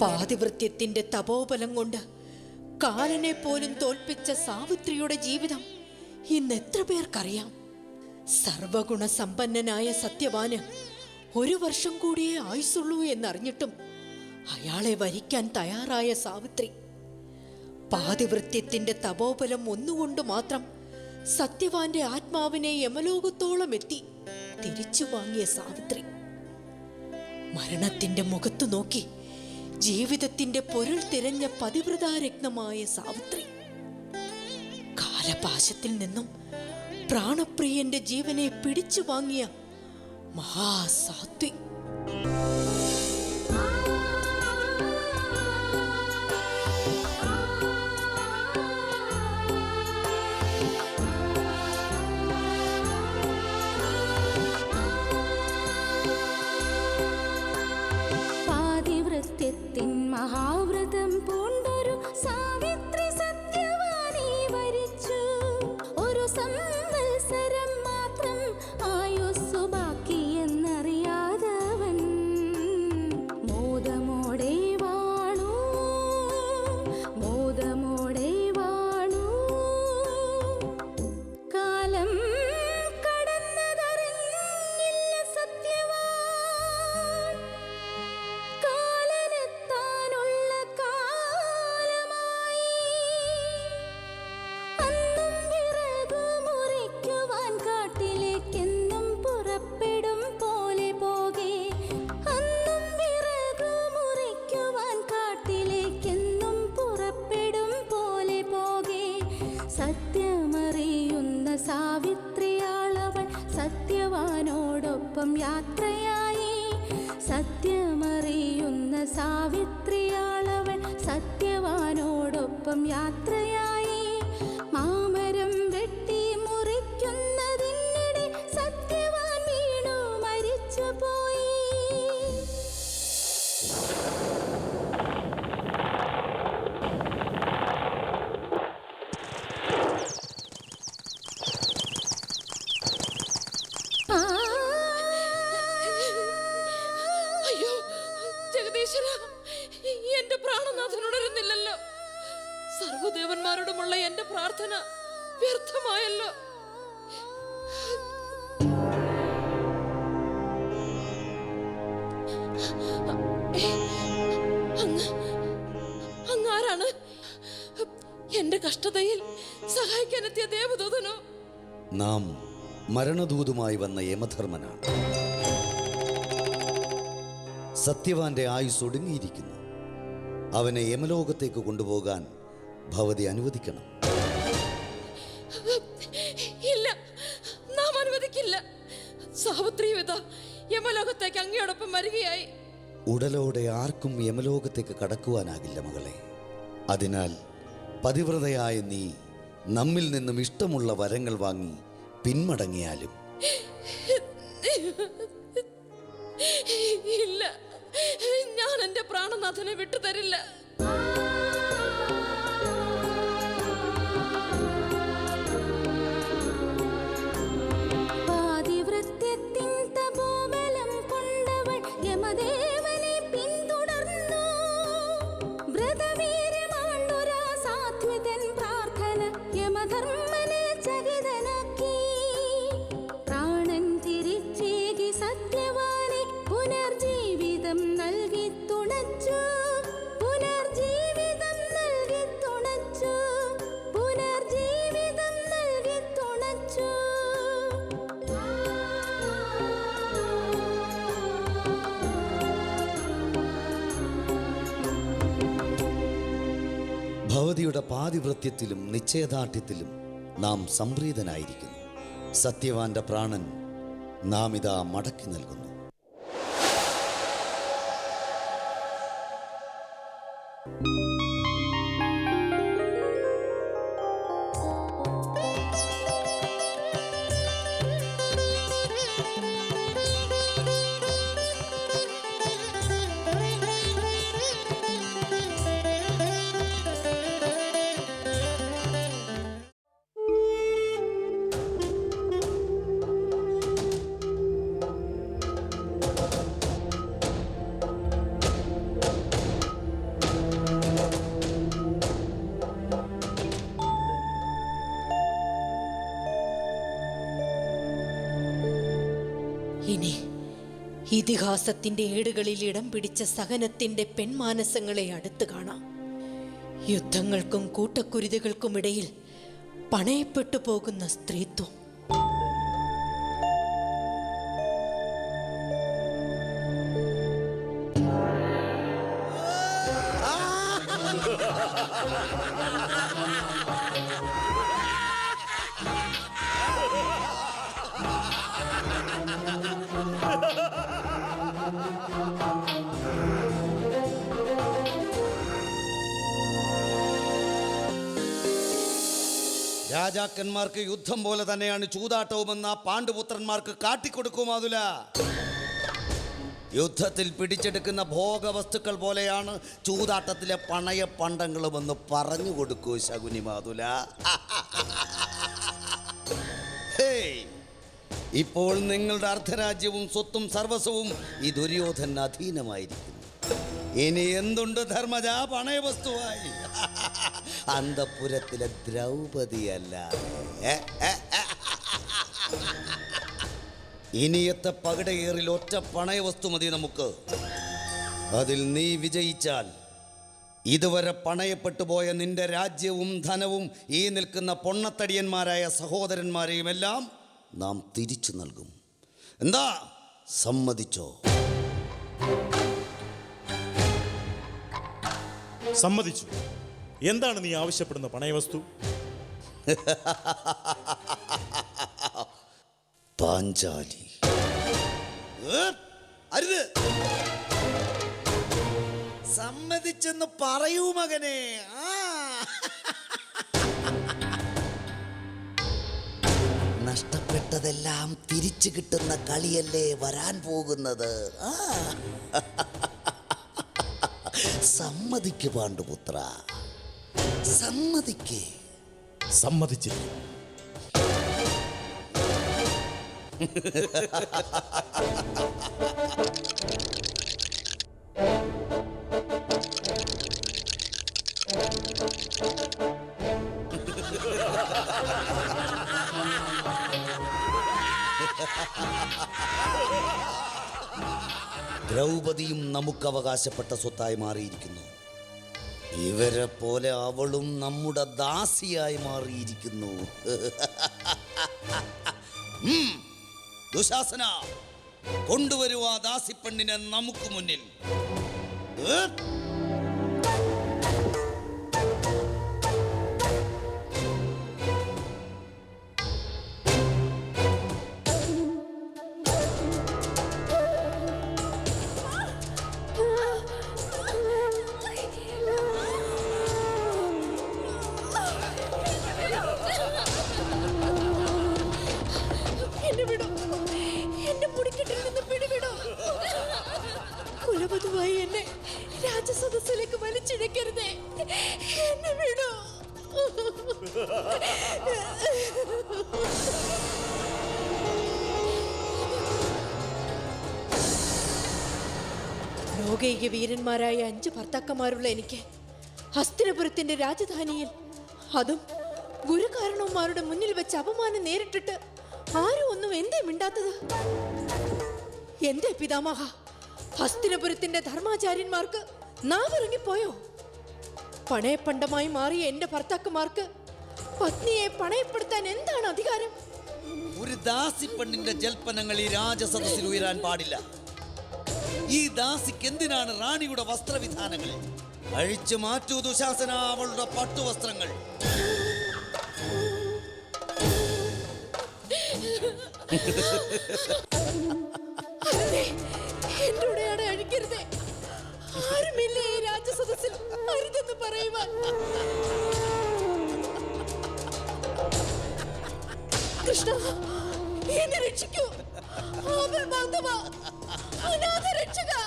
പാതിവൃത്യത്തിന്റെ തപോബലം കൊണ്ട് കാലനെ പോലും തോൽപ്പിച്ച സാവിത്രിയുടെ ജീവിതം ഇന്ന് എത്ര പേർക്കറിയാം? സർവഗുണ സമ്പന്നനായ സത്യവാന് ഒരു വർഷം കൂടിയേ ആയുസുള്ളൂ എന്നറിഞ്ഞിട്ടും അയാളെ വരിക്കാൻ തയ്യാറായ സാവിത്രി. പാതിവൃത്യത്തിന്റെ തപോബലം ഒന്നുകൊണ്ട് മാത്രം സത്യവാന്റെ ആത്മാവിനെ യമലോകത്തോളം എത്തി തിരിച്ചു വാങ്ങിയ സാവിത്രി. മരണത്തിന്റെ മുഖത്തു നോക്കി ജീവിതത്തിന്റെ പൊരുൾ തിരഞ്ഞ പതിവ്രതാരത്നമായ സാവിത്രി. കാലപാശത്തിൽ നിന്നും പ്രാണപ്രിയന്റെ ജീവനെ പിടിച്ചു വാങ്ങിയ മഹാസാത്വി മഹാവ്രതം പൂണ്ടൊരു സാവിത്രി എന്റെ കഷ്ടതയിൽ സഹായിക്കാനെത്തിയ ദേവദൂതനോ? നാം മരണദൂതുമായി വന്ന യമധർമ്മനാണ്. സത്യവാന്റെ ആയുസ് ഒടുങ്ങിയിരിക്കുന്നു. അവനെ യമലോകത്തേക്ക് കൊണ്ടുപോകാൻ ഭവതി അനുവദിക്കണം. ഇല്ല നാം അനുവദിക്കില്ല. യമലോകത്തേക്ക് അങ്ങയോടൊപ്പം വരികയായി. ഉടലോടെ ആർക്കും യമലോകത്തേക്ക് കടക്കുവാനാകില്ല മകളെ. അതിനാൽ പതിവ്രതയായ നീ നമ്മിൽ നിന്നും ഇഷ്ടമുള്ള വരങ്ങൾ വാങ്ങി പിന്മടങ്ങിയാലും. ഇല്ല. ഞാൻ എന്റെ പ്രാണനാഥനെ വിട്ടുതരില്ല. പാതിവൃത്യത്തിലും നിശ്ചയദാർഢ്യത്തിലും നാം സംപ്രീതനായിരിക്കുന്നു. സത്യവാന്റെ പ്രാണൻ നാം ഇതാ മടക്കി നൽകുന്നു. ഇതിഹാസത്തിന്റെ ഏടുകളിൽ ഇടം പിടിച്ച സഹനത്തിന്റെ പെൺമാനസങ്ങളെ അടുത്ത് കാണാം. യുദ്ധങ്ങൾക്കും കൂട്ടക്കുരുതികൾക്കും ഇടയിൽ പണയപ്പെട്ടു പോകുന്ന സ്ത്രീത്വം. രാജാക്കന്മാർക്ക് യുദ്ധം പോലെ തന്നെയാണ് ചൂതാട്ടവുമെന്ന പാണ്ഡുപുത്രന്മാർക്ക് കാട്ടിക്കൊടുക്കും മാതുല യുദ്ധത്തിൽ പിടിച്ചെടുക്കുന്ന ഭോഗവസ്തുക്കൾ പോലെയാണ് ചൂതാട്ടത്തിലെ പണയ പണ്ടങ്ങളുമെന്ന് പറഞ്ഞു കൊടുക്കൂ ശകുനി മാതുല. ഇപ്പോൾ നിങ്ങളുടെ അർദ്ധരാജ്യവും സ്വത്തും സർവസ്വവും ഈ ദുര്യോധൻ അധീനമായിരിക്കുന്നു. ഇനി എന്തുണ്ട് ധർമ്മജ പണയവസ്തുവായി? അന്തപുരത്തിലെ ദ്രൗപതിയല്ല. ഇനിയത്തെ പകിടയേറിൽ ഒറ്റ പണയ വസ്തു മതി നമുക്ക്. അതിൽ നീ വിജയിച്ചാൽ ഇതുവരെ പണയപ്പെട്ടു പോയ നിന്റെ രാജ്യവും ധനവും ഈ നിൽക്കുന്ന പൊണ്ണത്തടിയന്മാരായ സഹോദരന്മാരെയും എല്ലാം നാം തിരിച്ചു നൽകും. എന്താ? സമ്മതിച്ചോ? സമ്മതിച്ചു. എന്താണ് നീ ആവശ്യപ്പെടുന്ന പണയവസ്തു? പാഞ്ചാലി. അരുത്. സമ്മതിച്ചെന്ന് പറയൂ മകനെ. നഷ്ടപ്പെട്ടതെല്ലാം തിരിച്ചു കിട്ടുന്ന കളിയല്ലേ വരാൻ പോകുന്നത്? സമ്മതിക്കു സമ്മതിക്ക് പാണ്ഡുപുത്ര. സമ്മതിക്കേ. സമ്മതിച്ചില്ല. ദ്രൗപദിയും നമുക്ക് അവകാശപ്പെട്ട സ്വത്തായി മാറിയിരിക്കുന്നു. ഇവരെ പോലെ അവളും നമ്മുടെ ദാസിയായി മാറിയിരിക്കുന്നു. ദുശാസന കൊണ്ടുവരുവാ ദാസിപ്പെണ്ണിനെ നമുക്ക് മുന്നിൽ. വീരന്മാരായ അഞ്ച് ഭർത്താക്കന്മാരുള്ള എനിക്ക് ഹസ്തിനപുരത്തിന്റെ രാജധാനിയിൽ അതും ഗുരുകാരണവന്മാരുടെ മുന്നിൽ വെച്ച് അപമാനം നേരിട്ടിട്ട് ആരും ഒന്നും എന്തേ മിണ്ടാത്തത്? എന്തേ പിതാമഹ? ഹസ്തിനപുരത്തിന്റെ ധർമാചാര്യന്മാർക്ക് നാവിറങ്ങിപ്പോയോ? പണയപ്പണ്ടമായി മാറിയ എന്റെ ഭർത്താക്കന്മാർക്ക് പത്നിയെ പണയപ്പെടുത്താൻ എന്താണ് അധികാരം? ഒരു ദാസിപ്പെണ്ണിന്റെ ജൽപ്പനങ്ങൾ ഈ രാജസദസ്സിൽ ഉയരാൻ പാടില്ല. ഈ ദാസിക്ക് എന്തിനാണ് റാണിയുടെ വസ്ത്രവിധാനങ്ങൾ? അഴിച്ചു മാറ്റു ദുശാസന അവളുടെ പട്ടുവസ്ത്രങ്ങൾ. ആരുമില്ലേ കൃഷ്ണ എന്നെ രക്ഷിക്കൂ. ആപൽ ബാന്ധവ to go!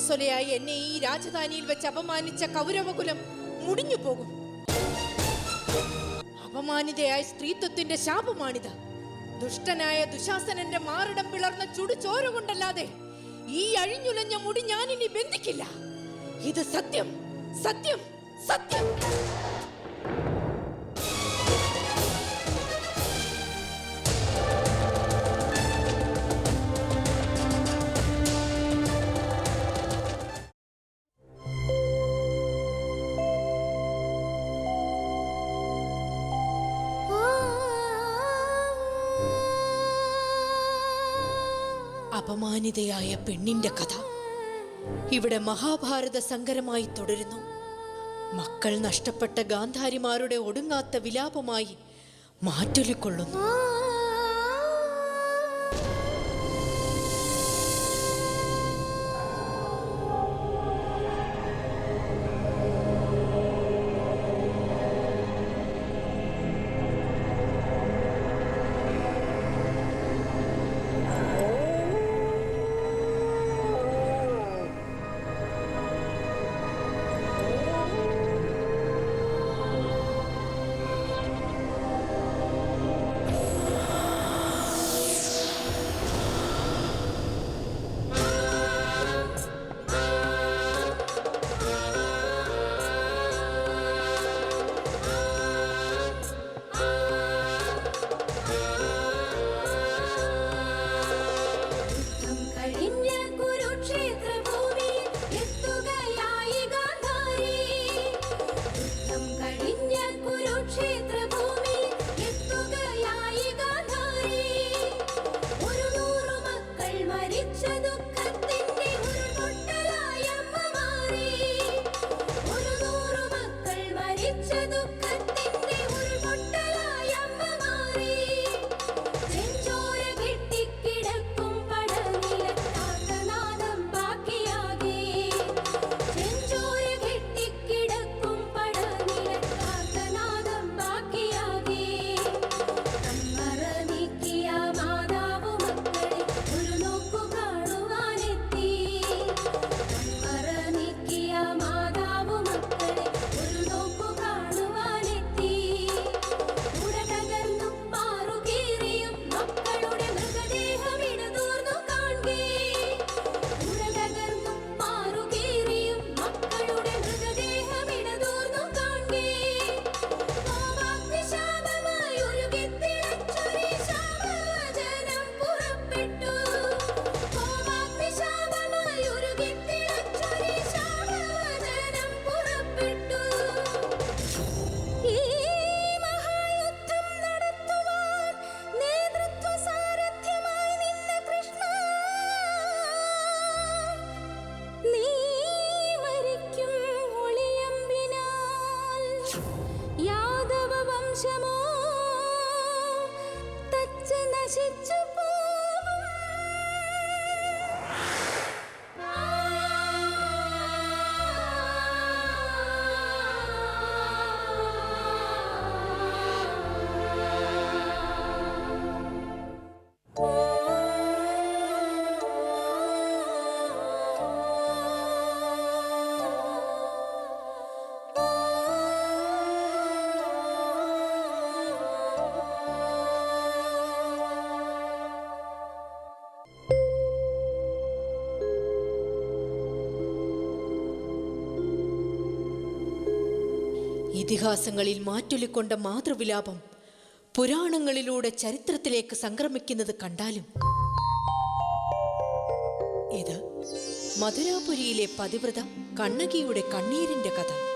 അനാഥസൊലയായി എന്നെ ഈ രാജധാനിയിൽ വെച്ച് അപമാനിച്ച കൗരവകുലം മുടിഞ്ഞു പോകും. അപമാനിതയായ സ്ത്രീത്വത്തിന്റെ ശാപമാണിത്. ദുഷ്ടനായ ദുശാസനന്റെ മാറിടം പിളർന്ന ചുടു ചോര കൊണ്ടല്ലാതെ ഈ അഴിഞ്ഞുലഞ്ഞ മുടി ഞാനിനി ബന്ധിക്കില്ല. ഇത് സത്യം സത്യം സത്യം. അപമാനിതയായ പെണ്ണിന്റെ കഥ. ഇവിടെ മഹാഭാരത സങ്കരമായി തുടരുന്നു. മക്കൾ നഷ്ടപ്പെട്ട ഗാന്ധാരിമാരുടെ ഒടുങ്ങാത്ത വിലാപമായി മാറ്റൊലിക്കൊള്ളുന്നു it to be. ഇതിഹാസങ്ങളിൽ മാറ്റൊലിക്കൊണ്ട മാതൃവിലാപം പുരാണങ്ങളിലൂടെ ചരിത്രത്തിലേക്ക് സംക്രമിക്കുന്നത് കണ്ടാലും. ഇത് മധുരാപുരിയിലെ പതിവ്രത കണ്ണകിയുടെ കണ്ണീരിന്റെ കഥ.